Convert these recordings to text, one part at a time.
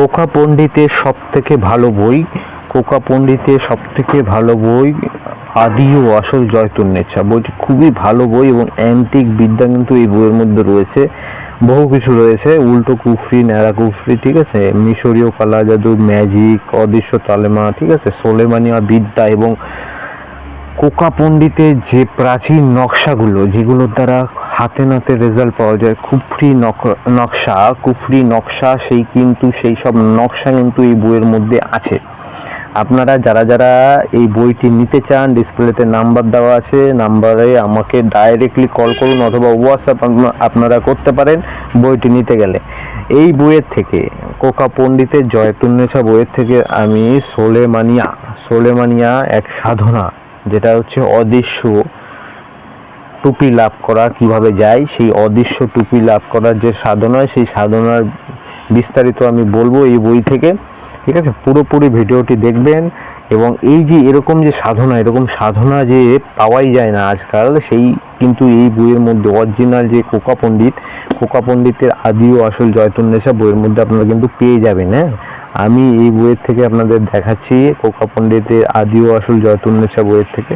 Coca পণ্ডিতের সব থেকে ভালো বই, কোকা পণ্ডিতের সব থেকে ভালো বই আদি ও আসল জয়তুন নেছা বইটি খুবই ভালো বই এবং অ্যান্টিক বিদ্যা কিন্তু এই বইয়ের মধ্যে রয়েছে। বহু কিছু রয়েছে, উল্টো কুফরি, ন্যাড়া কুফরি, ঠিক আছে? মিশরীয় কালা জাদু ম্যাজিক, অদৃশ্য তালেমা, ঠিক আছে? সোলেমানিয়া বিদ্যা এবং কোকা পণ্ডিতের যে প্রাচীন নকশাগুলো যেগুলোর দ্বারা হাতে নাতে রেজাল্ট পাওয়া যায়, কুফরি নক- নকশা, কুফরি নকশা, সেই কিন্তু সেই সব নকশা কিন্তু এই বইয়ের মধ্যে আছে। আপনারা যারা যারা এই বইটি নিতে চান, ডিসপ্লেতে নাম্বার দেওয়া আছে, নাম্বারে আমাকে ডাইরেক্টলি কল করুন অথবা হোয়াটসঅ্যাপ আপনারা করতে পারেন বইটি নিতে গেলে। এই বইয়ের থেকে কোকা পণ্ডিতের জয়তুন্নেছা বইয়ের থেকে আমি সোলেমানিয়া সোলেমানিয়া এক সাধনা যেটা হচ্ছে অদৃশ্য টুপি লাভ করা, কীভাবে যায়, সেই অদৃশ্য টুপি লাভ করার যে সাধনা সেই সাধনার বিস্তারিত আমি বলব এই বই থেকে। ঠিক আছে? পুরোপুরি ভিডিওটি দেখবেন এবং এই যে এরকম যে সাধনা, এরকম সাধনা যে পাওয়াই যায় না আজকাল, সেই কিন্তু এই বইয়ের মধ্যে অরিজিনাল যে কোকা পণ্ডিত, কোকা পণ্ডিতের আদিও আসল জয়তুন্নেশা বইয়ের মধ্যে আপনারা কিন্তু পেয়ে যাবেন হ্যাঁ? আমি এই বইয়ের থেকে আপনাদের দেখাচ্ছি কোকা পণ্ডিতের আদি ও আসল জয়তুন্নেশা বইয়ের থেকে।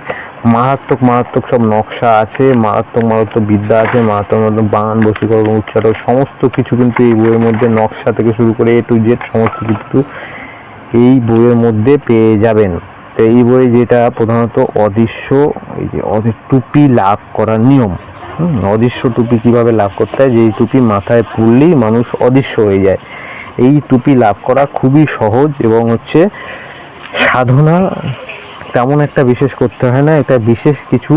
মারাত্মক মারাত্মক সব নকশা আছে, মারাত্মক মারাত্মক বিদ্যা আছে, মারাত্মক মারাত্মক বান বসীকরণ উচ্চারণ, সমস্ত কিছু কিন্তু এই বইয়ের মধ্যে নকশা থেকে শুরু করে এ টু জেড সমস্ত কিছু এই বইয়ের মধ্যে পেয়ে যাবেন। তো এই বই যেটা প্রধানত অদৃশ্য, এই যে টুপি লাভ করার নিয়ম। অদৃশ্য টুপি কীভাবে লাভ করতে হয়? যেই টুপি মাথায় পড়লেই মানুষ অদৃশ্য হয়ে যায়। এই টুপি লাভ করা খুবই সহজ এবং হচ্ছে সাধনা তেমন একটা বিশেষ করতে হয় না, এটা বিশেষ কিছু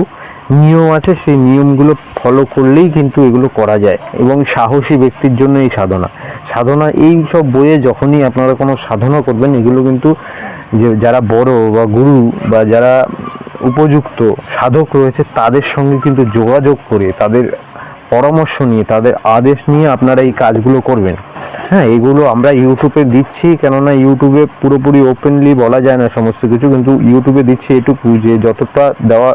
নিয়ম আছে, সেই নিয়মগুলো ফলো করলেই কিন্তু এগুলো করা যায় এবং সাহসী ব্যক্তির জন্য এই সাধনা। সাধনা এই সব বইয়ে যখনই আপনারা কোনো সাধনা করবেন, এগুলো কিন্তু যে যারা বড় বা গুরু বা যারা উপযুক্ত সাধক রয়েছে, তাদের সঙ্গে কিন্তু যোগাযোগ করে, তাদের পরামর্শ নিয়ে, তাদের আদেশ নিয়ে আপনারা এই কাজগুলো করবেন। হ্যাঁ এগুলো আমরা ইউটিউবে দিচ্ছি, কেননা ইউটিউবে পুরোপুরি ওপেনলি বলা যায় না সমস্ত কিছু, কিন্তু ইউটিউবে দিচ্ছি এটুকু যে যতটা দেওয়া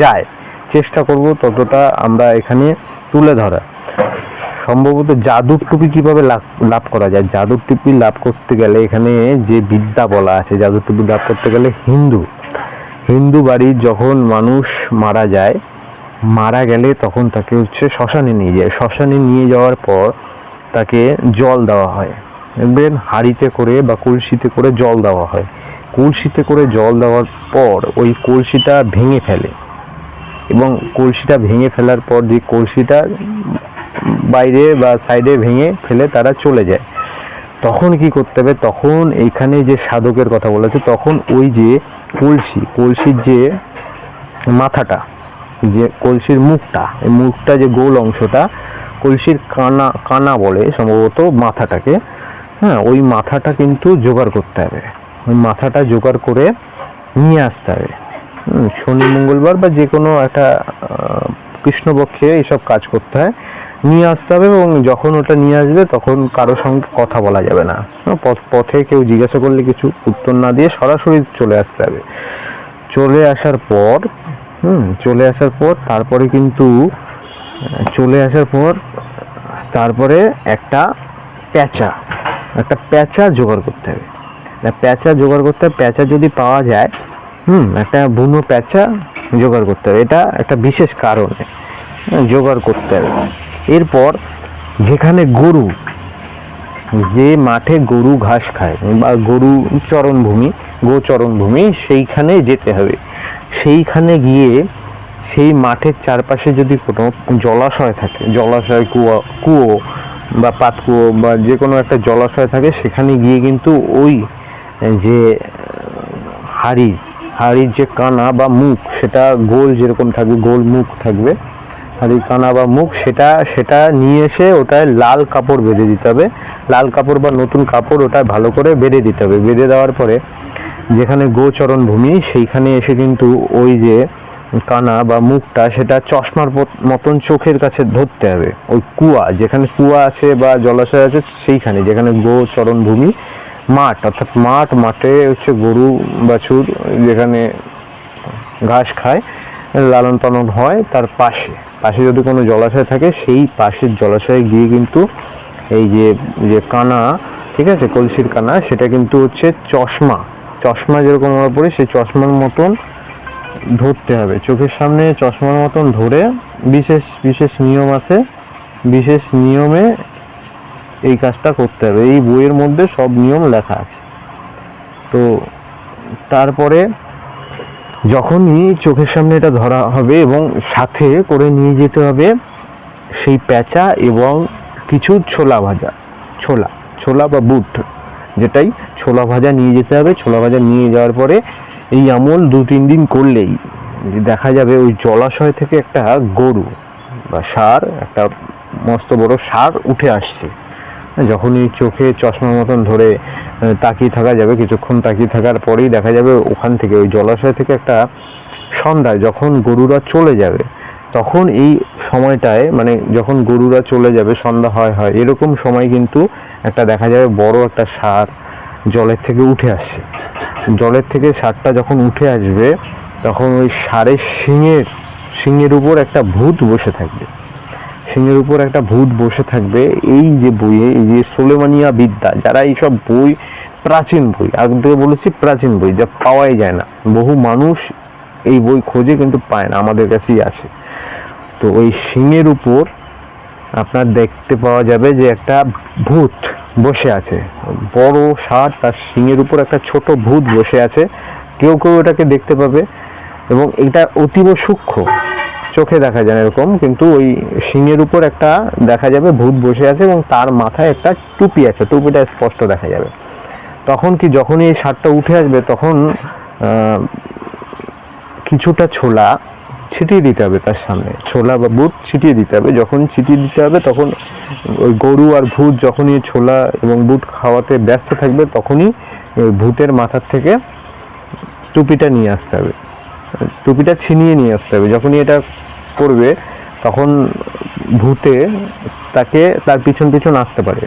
যায়, চেষ্টা করব ততটা আমরা এখানে তুলে ধরা। সম্ভবত জাদুর টুপি কীভাবে লাভ লাভ করা যায়? জাদুর টুপি লাভ করতে গেলে এখানে যে বিদ্যা বলা আছে, জাদুর টুপি লাভ করতে গেলে হিন্দু। হিন্দু বাড়ির যখন মানুষ মারা যায়, মারা গেলে তখন তাকে হচ্ছে শ্মশানে নিয়ে যায়। শ্মশানে নিয়ে যাওয়ার পর তাকে জল দেওয়া হয়। দেখবেন হাঁড়িতে করে বা কলসিতে করে জল দেওয়া হয়। কলসিতে করে জল দেওয়ার পর ওই কলসিটা ভেঙে ফেলে। এবং কলসিটা ভেঙে ফেলার পর যে কলসিটা বাইরে বা সাইডে ভেঙে ফেলে তারা চলে যায়। তখন কি করতে হবে? তখন এইখানে যে সাধকের কথা বলেছে তখন ওই যে কলসি, কলসির যে মাথাটা, যে কলসির মুখটা, এই মুখটা যে গোল অংশটা কলসির কানা কানা বলে সম্ভবত মাথাটাকে। হ্যাঁ ওই মাথাটা কিন্তু জোগাড় করতে হবে। ওই মাথাটা জোগাড় করে নিয়ে আসতে হবে। শনি মঙ্গলবার বা যে কোনো একটা কৃষ্ণপক্ষে এইসব কাজ করতে হয়। নিয়ে আসতে হবে এবং যখন ওটা নিয়ে আসবে তখন কারোর সঙ্গে কথা বলা যাবে না। হ্যাঁ, পথে কেউ জিজ্ঞাসা করলে কিছু উত্তর না দিয়ে সরাসরি চলে আসতে হবে। চলে আসার পর হুম চলে আসার পর তারপরে কিন্তু চলে আসার পর তারপরে একটা প্যাঁচা একটা প্যাঁচা জোগাড় করতে হবে। প্যাঁচা জোগাড় করতে হবে প্যাঁচা যদি পাওয়া যায় হুম একটা বুনো প্যাঁচা জোগাড় করতে হবে। এটা একটা বিশেষ কারণে হ্যাঁ, জোগাড় করতে হবে। এরপর যেখানে গরু যে মাঠে গরু ঘাস খায় বা গরু চরণভূমি গোচরণভূমি সেইখানে যেতে হবে। সেইখানে গিয়ে সেই মাঠের চারপাশে যদি কোনো জলাশয় থাকে, জলাশয়, কুয়া, কুয়ো বা পাতকুয়ো বা যে কোনো একটা জলাশয় থাকে, সেখানে গিয়ে কিন্তু ওই যে হাড়ি, হাড়ির যে কানা বা মুখ, সেটা গোল যেরকম থাকবে, গোল মুখ থাকবে, হাড়ির কানা বা মুখ, সেটা সেটা নিয়ে এসে ওটায় লাল কাপড় বেঁধে দিতে হবে। লাল কাপড় বা নতুন কাপড় ওটায় ভালো করে বেঁধে দিতে হবে। বেঁধে দেওয়ার পরে যেখানে গোচরণ ভূমি সেইখানে এসে কিন্তু ওই যে কানা বা মুখটা সেটা চশমার মতন চোখের কাছে ধরতে হবে। ওই কুয়া, যেখানে কুয়া আছে বা জলাশয় আছে, সেইখানে, যেখানে গোচরণ ভূমি মাঠ, অর্থাৎ মাঠ মাঠে হচ্ছে গরু, বাছুর, যেখানে ঘাস খায়, লালন পালন হয় তার পাশে। পাশে যদি কোনো জলাশয় থাকে, সেই পাশের জলাশয়ে গিয়ে কিন্তু এই যে যে কানা, ঠিক আছে, কলসির কানা, সেটা কিন্তু হচ্ছে চশমা। চশমা যেরকম আমরা পড়ি, সেই চশমার মতন ধরতে হবে। চোখের সামনে চশমার মতন ধরে বিশেষ বিশেষ নিয়ম আছে। বিশেষ নিয়মে এই কাজটা করতে হবে। এই বইয়ের মধ্যে সব নিয়ম লেখা আছে। তো তারপরে যখনই চোখের সামনে এটা ধরা হবে এবং সাথে করে নিয়ে যেতে হবে সেই প্যাঁচা এবং কিছু ছোলা ভাজা, ছোলা ছোলা বা বুট, যেটাই ছোলা ভাজা নিয়ে যেতে হবে। ছোলা ভাজা নিয়ে যাওয়ার পরে এই আমল দু, তিন দিন করলেই দেখা যাবে ওই জলাশয় থেকে একটা গরু বা সার, একটা মস্ত বড় সার উঠে আসছে। যখনই চোখে চশমার মতন ধরে তাকিয়ে থাকা যাবে, কিছুক্ষণ তাকিয়ে থাকার পরেই দেখা যাবে ওখান থেকে, ওই জলাশয় থেকে একটা সন্ধ্যায় যখন গরুরা চলে যাবে, তখন এই সময়টায় মানে যখন গরুরা চলে যাবে, সন্ধ্যা হয় হয়, এরকম সময় কিন্তু একটা দেখা যাবে বড় একটা সার জলের থেকে উঠে আসছে জলের থেকে সারটা যখন উঠে আসবে, তখন ওই সারের শিঙের শিঙের উপর একটা ভূত বসে থাকবে। সিংহের উপর একটা ভূত বসে থাকবে। এই যে বইয়ে এই যে সোলেমানিয়া বিদ্যা, যারা এইসব বই, প্রাচীন বই আগে বলেছি প্রাচীন বই, যা পাওয়াই যায় না। বহু মানুষ এই বই খোঁজে কিন্তু পায় না, আমাদের কাছেই আছে তো ওই সিংহের উপর আপনার দেখতে পাওয়া যাবে যে একটা ভূত। বসে আছে। বড় ষাট তার সিংহের উপর একটা ছোট ভূত বসে আছে। কেউ কেউ এটাকে দেখতে পাবে এবং এটা অতীব সূক্ষ্ম। চোখে দেখা যায় এরকম, কিন্তু ওই শিঙের উপর একটা দেখা যাবে ভূত বসে আছে এবং তার মাথায় একটা টুপি আছে। টুপিটা স্পষ্ট দেখা যাবে। তখন কি যখনই এই সারটা উঠে আসবে তখন কিছুটা ছোলা ছিটিয়ে দিতে হবে তার সামনে। ছোলা বা বুট ছিটিয়ে দিতে হবে। যখন ছিটিয়ে দিতে হবে, তখন ওই গরু আর ভূত যখনই ছোলা এবং বুট খাওয়াতে ব্যস্ত থাকবে, তখনই ভূতের মাথার থেকে টুপিটা নিয়ে আসতে হবে। টুপিটা ছিনিয়ে নিয়ে আসতে হবে। যখনই এটা করবে তখন ভূতে তাকে তার পিছন পিছন আসতে পারে।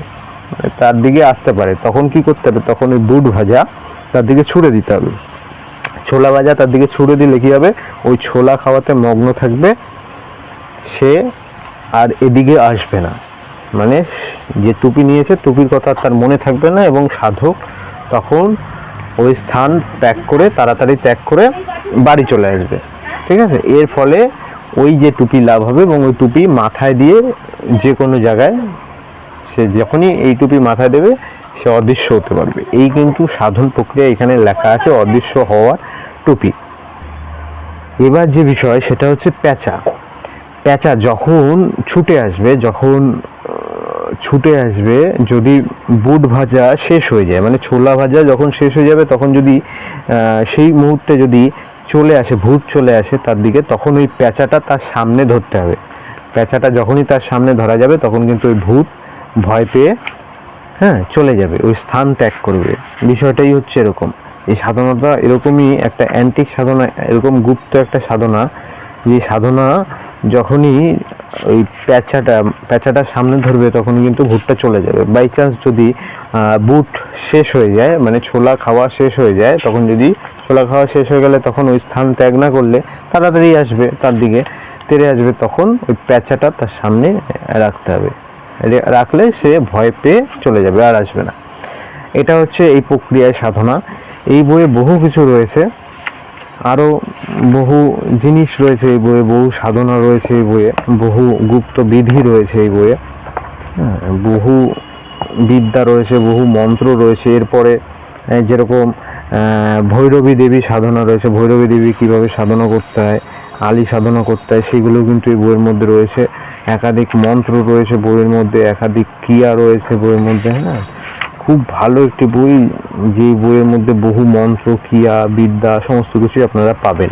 তার দিকে আসতে পারে। তখন কি করতে হবে? তখন ওই বুট ভাজা তার দিকে ছুড়ে দিতে হবে। ছোলা ভাজা, তার দিকে ছুড়ে দিলে কি হবে? ওই ছোলা খাওয়াতে মগ্ন থাকবে সে আর এদিকে আসবে না। মানে যে টুপি নিয়েছে, টুপির কথা তার মনে থাকবে না এবং সাধক তখন ওই স্থান ত্যাগ করে, তাড়াতাড়ি ত্যাগ করে বাড়ি চলে আসবে। ঠিক আছে? এর ফলে ওই যে টুপি লাভ হবে এবং ওই টুপি মাথায় দিয়ে যে কোনো জায়গায় সে যখনই এই টুপি মাথায় দেবে, সে অদৃশ্য হতে পারবে। এই কিন্তু সাধন প্রক্রিয়া এখানে লেখা আছে, অদৃশ্য হওয়ার টুপি। এবার যে বিষয়, সেটা হচ্ছে পেঁচা পেঁচা যখন ছুটে আসবে, যখন ছুটে আসবে, যদি বুট ভাজা শেষ হয়ে যায় মানে ছোলা ভাজা যখন শেষ হয়ে যাবে, তখন যদি সেই মুহূর্তে যদি চলে আসে, ভূত চলে আসে তার দিকে, তখন ওই পেঁচাটা তার সামনে ধরতে হবে। পেঁচাটা যখনই তার সামনে ধরা যাবে, তখন কিন্তু ওই ভূত ভয় পেয়ে হ্যাঁ চলে যাবে, ওই স্থান ত্যাগ করবে। বিষয়টাই হচ্ছে এরকম। এই সাধনাটা এরকমই একটা অ্যান্টিক সাধনা, এরকম গুপ্ত একটা সাধনা। যে সাধনা যখনই ওই প্যাঁচাটা প্যাঁচাটার সামনে ধরবে তখন কিন্তু ভুটটা চলে যাবে। বাই চান্স যদি বুট শেষ হয়ে যায় মানে ছোলা খাওয়া শেষ হয়ে যায়, তখন যদি ছোলা খাওয়া শেষ হয়ে গেলে তখন ওই স্থান ত্যাগ না করলে তাড়াতাড়ি আসবে তার দিকে। তেরে আসবে তখন ওই প্যাঁচাটা তার সামনে রাখতে হবে। রাখলে সে ভয় পেয়ে চলে যাবে, আর আসবে না। এটা হচ্ছে এই প্রক্রিয়ায় সাধনা। এই বইয়ে বহু কিছু রয়েছে। আরও বহু জিনিস রয়েছে এই বইয়ে বহু সাধনা রয়েছে এই বইয়ে বহু গুপ্ত বিধি রয়েছে এই বইয়ে। হ্যাঁ, বহু বিদ্যা রয়েছে বহু মন্ত্র রয়েছে। এরপরে যেরকম ভৈরবী দেবী সাধনা রয়েছে। ভৈরবী দেবী কীভাবে সাধনা করতে হয় আলী সাধনা করতে হয় সেগুলো কিন্তু এই বইয়ের মধ্যে রয়েছে। একাধিক মন্ত্র রয়েছে বইয়ের মধ্যে একাধিক ক্রিয়া রয়েছে বইয়ের মধ্যে হ্যাঁ। খুব ভালো একটি বই, যে বইয়ের মধ্যে বহু মন্ত্র, ক্রিয়া, বিদ্যা, সমস্ত কিছুই আপনারা পাবেন।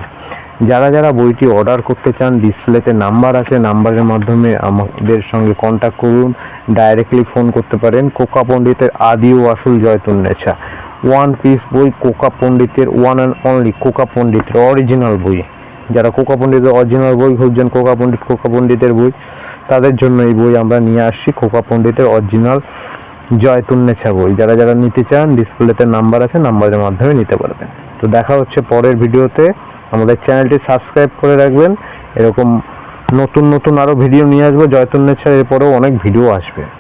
যারা যারা বইটি অর্ডার করতে চান ডিসপ্লেতে নাম্বার আছে নাম্বারের মাধ্যমে আমাদের সঙ্গে কন্ট্যাক্ট করুন। ডাইরেক্টলি ফোন করতে পারেন। কোকা পণ্ডিতের আদি ও আসল জয়তুন নেছা। ওয়ান পিস বই কোকা পণ্ডিতের ওয়ান অ্যান্ড অনলি কোকা পণ্ডিতের অরিজিনাল বই। যারা কোকা পণ্ডিতের অরিজিনাল বই খুঁজছেন, কোকা পণ্ডিত, কোকা পণ্ডিতের বই, তাদের জন্য এই বই আমরা নিয়ে আসছি। কোকা পণ্ডিতের অরিজিনাল জয়তুন নেছা বই যারা যারা নিতে চান, ডিসপ্লেতে নাম্বার আছে, নাম্বারের মাধ্যমে নিতে পারবেন। তো দেখা হচ্ছে পরের ভিডিওতে। আমাদের চ্যানেলটি সাবস্ক্রাইব করে রাখবেন। এরকম নতুন নতুন আরও ভিডিও নিয়ে আসব। জয়তুন নেছার এরপরেও অনেক ভিডিও আসবে।